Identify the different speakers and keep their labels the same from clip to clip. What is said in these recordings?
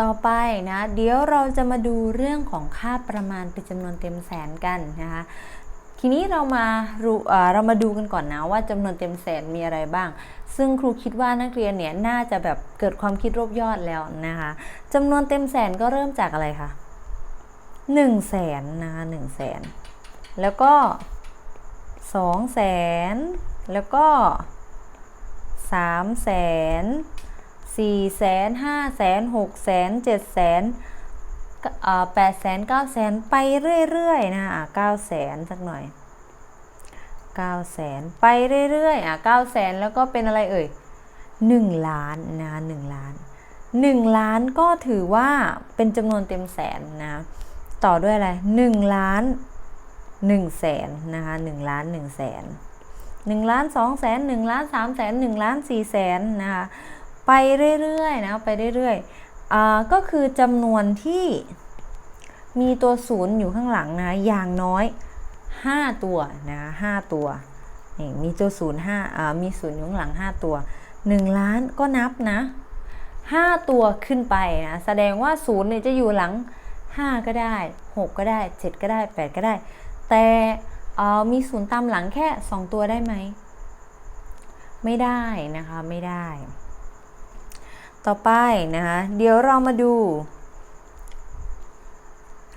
Speaker 1: ต่อไปนะเดี๋ยวเราจะมาดูเรื่องของค่าประมาณเป็นจำนวนเต็มแสนกันนะคะทีนี้เรามาเอ่อเรามาดูกันก่อนนะว่าจำนวนเต็มแสนมีอะไรบ้าง ซึ่งครูคิดว่านักเรียนเนี่ยน่าจะแบบเกิดความคิดรวบยอดแล้วนะคะจำนวนเต็มแสนก็เริ่มจากอะไรคะหนึ่งแสนนะคะหนึ่งแสนแล้วก็สองแสนแล้วก็สามแสน สี่แสนห้าแสนหกแสนเจ็ดแสนแปดแสนเก้าแสนไปเรื่อยๆนะคะอะเก้าแสนสักหน่อยเก้าแสนไปเรื่อยๆอะเก้าแสนแล้วก็เป็นอะไรเอ่ยหนึ่งล้านนะคะหนึ่งล้านหนึ่งล้านก็ถือว่าเป็นจำนวนเต็มแสนนะต่อด้วยอะไรหนึ่งล้านหนึ่งแสนนะคะหนึ่งล้านหนึ่งแสนหนึ่งล้านสองแสนหนึ่งล้านสามแสนหนึ่งล้านสี่แสนนะคะ ไปเรื่อยๆนะไปเรื่อยๆอ่าก็คือจำนวนที่มีตัวศูนย์อยู่ข้างหลังนะอย่างน้อย 5 ตัวนะ5ตัวนี่มีตัวศูนย์ห้าอ่ามีศูนย์อยู่ข้างหลัง 5 ตัว 1 ล้านก็นับนะ 5 ตัวขึ้นไปนะแสดงว่าศูนย์เนี่ยจะอยู่หลัง 5 ก็ได้ 6 ก็ได้ 7 ก็ได้ 8 ก็ได้ แต่อ่อมีศูนย์ตามหลังแค่ 2 ตัวได้ไหม ไม่ได้นะคะไม่ได้ ต่อไปนะคะ เดี๋ยวเรามาดู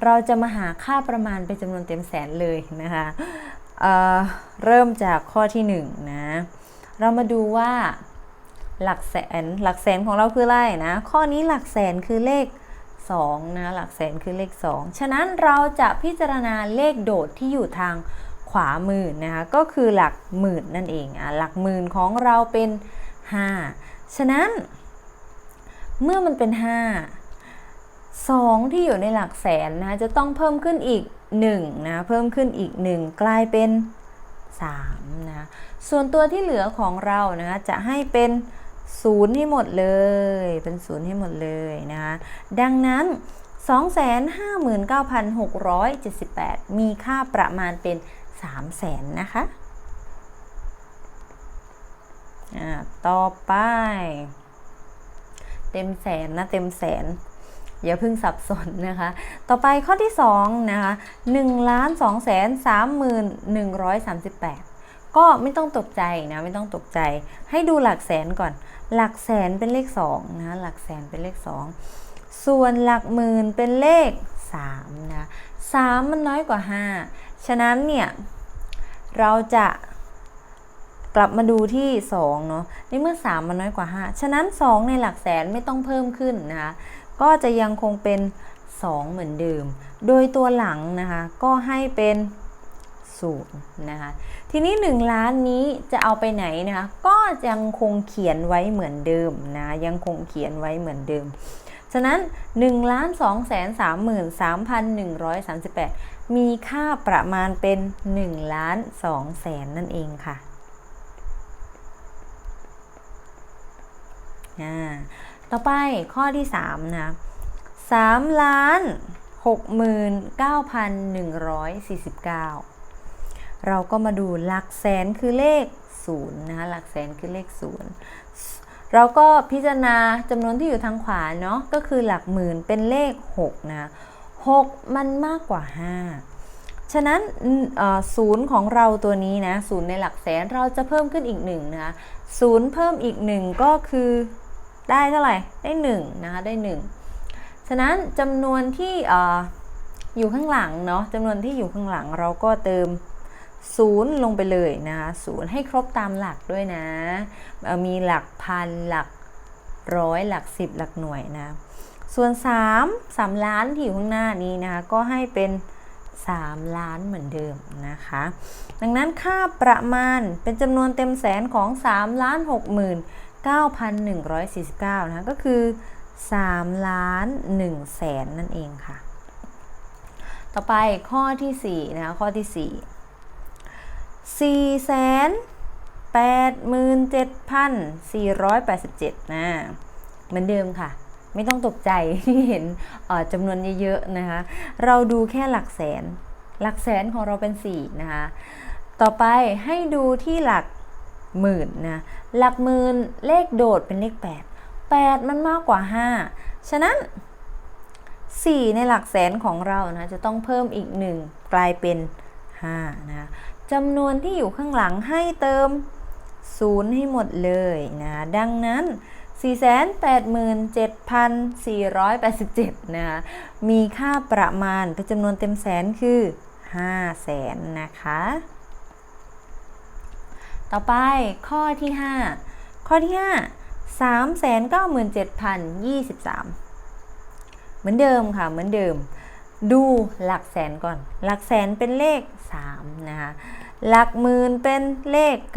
Speaker 1: เราจะมาหาค่าประมาณเป็นจำนวนเต็มแสนเลยนะคะเเริ่มจากข้อที่1นนะเรามาดูว่าหลักแสนหลักแสนของเราคืออะไรนะ ข้อนี้หลักแสนคือเลข2นะหลักแสนคือเลข 2 ฉะนั้นเราจะพิจารณาเลขโดดที่อยู่ทางขวามือนะคะก็คือหลักหมื่นนั่นเองอะหลักหมื่นของเราเป็น 5 ฉะนั้น เมื่อมันเป็น 5 2 ที่อยู่ในหลักแสนนะจะต้องเพิ่มขึ้นอีก1นะเพิ่มขึ้นอีก 1 กลายเป็น3นะส่วนตัวที่เหลือของเรานะจะให้เป็นศูนย์ให้หมดเลย เป็นศูนย์ให้หมดเลยนะคะดังนั้น 259,678 มีค่าประมาณเป็น 3 0 0แสนนะคะอ่าต่อไป เต็มแสนนะเต็มแสน อย่าเพิ่งสับสนนะคะ ต่อไปข้อที่2นะคะ1ล้าน2แสน3หมื่น138ก็ไม่ต้องตกใจนะไม่ต้องตกใจ ให้ดูหลักแสนก่อน หลักแสนเป็นเลข2นะหลักแสนเป็นเลข 2 ส่วนหลักหมื่นเป็นเลข3นะ3มันน้อยกว่า 5 ฉะนั้นเนี่ยเราจะ กลับมาดูที่2เนาะในเมื่อ 3 มันน้อยกว่า 5 ฉะนั้น 2 ในหลักแสนไม่ต้องเพิ่มขึ้นนะคะ ก็จะยังคงเป็น 2 เหมือนเดิม โดยตัวหลังนะคะ ก็ให้เป็น0นะคะ ทีนี้ 1 ล้านนี้จะเอาไปไหนนะคะ ก็ยังคงเขียนไว้เหมือนเดิมนะ ยังคงเขียนไว้เหมือนเดิม ฉะนั้น1ล้าน2แสน33,138 มีค่าประมาณเป็น1ล้าน2แสนนั่นเองค่ะ ต่อไปข้อที่ 3 นะ3ล้าน69,149เราก็มาดูหลักแสนคือเลข0นะคะหลักแสนคือเลข0เราก็พิจารณาจำนวนที่อยู่ทางขวาเนาะก็คือหลักหมื่นเป็นเลข 6 นะ6มันมากกว่า 5 ฉะนั้นศูนย์ของเราตัวนี้นะศูนย์ในหลักแสนเราจะเพิ่มขึ้นอีก1นะคะศูนย์เพิ่มอีก1ก็คือ ได้เท่าไหร่ ได้1นะคะ ได้1ฉะนั้นจำนวนที่ออยู่ข้างหลังเนาะจำนวนที่อยู่ข้างหลังเราก็เติม0ลงไปเลยนะคะศูนย์ให้ครบตามหลักด้วยนะ มีหลักพันหลักร้อยหลักสิบหลักหน่วยนะ ส่วน 3 3 ล้านที่อยู่ข้างหน้านี้นะคะ ก็ให้เป็น 3 ล้านเหมือนเดิมนะคะ ดังนั้นค่าประมาณเป็นจำนวนเต็มแสนของ 3 ล้าน6หมื่น 9,149นะก็คือ3ล้าน1แสนนั่นเองค่ะ ต่อไปข้อที่4นะคะข้อที่ 4 4แสน87,487นะเหมือนเดิมค่ะ ไม่ต้องตกใจที่เห็นจำนวนเยอะๆนะคะ เราดูแค่หลักแสน หลักแสนของเราเป็น 4 นะคะ ต่อไปให้ดูที่หลัก หมื่นนะหลักหมื่นเลขโดดเป็นเลข 8 8 มันมากกว่า 5 ฉะนั้น 4 ในหลักแสนของเรานะจะต้องเพิ่มอีก 1 กลายเป็น5นะจำนวนที่อยู่ข้างหลังให้เติม 0 ให้หมดเลยนะดังนั้น 487,487นะคะมีค่าประมาณเป็นจำนวนเต็มแสนคือ 5 แสนนะคะ ต่อไปข้อที่ 5 ข้อที่ 5 397,023 เหมือนเดิมค่ะ เหมือนเดิม ดูหลักแสนก่อน หลักแสนเป็นเลข 3 นะคะ หลักหมื่นเป็นเลข 9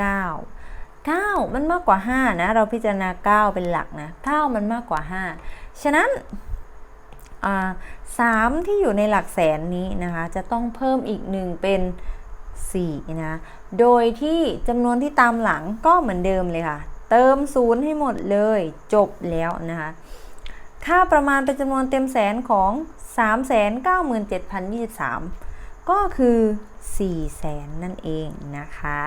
Speaker 1: 9 มันมากกว่า 5 นะ เราพิจารณา 9 เป็นหลักนะ 9 มันมากกว่า 5 ฉะนั้นอ่า3ที่อยู่ในหลักแสนนี้นะคะ จะต้องเพิ่มอีก1เป็น 4 นะ โดยที่จำนวนที่ตามหลังก็เหมือนเดิมเลยค่ะ เติมศูนย์ให้หมดเลยจบแล้วนะคะ ค่าประมาณเป็นจำนวนเต็มแสนของ 397,023 ก็คือ 4 แสนนั่นเองนะคะ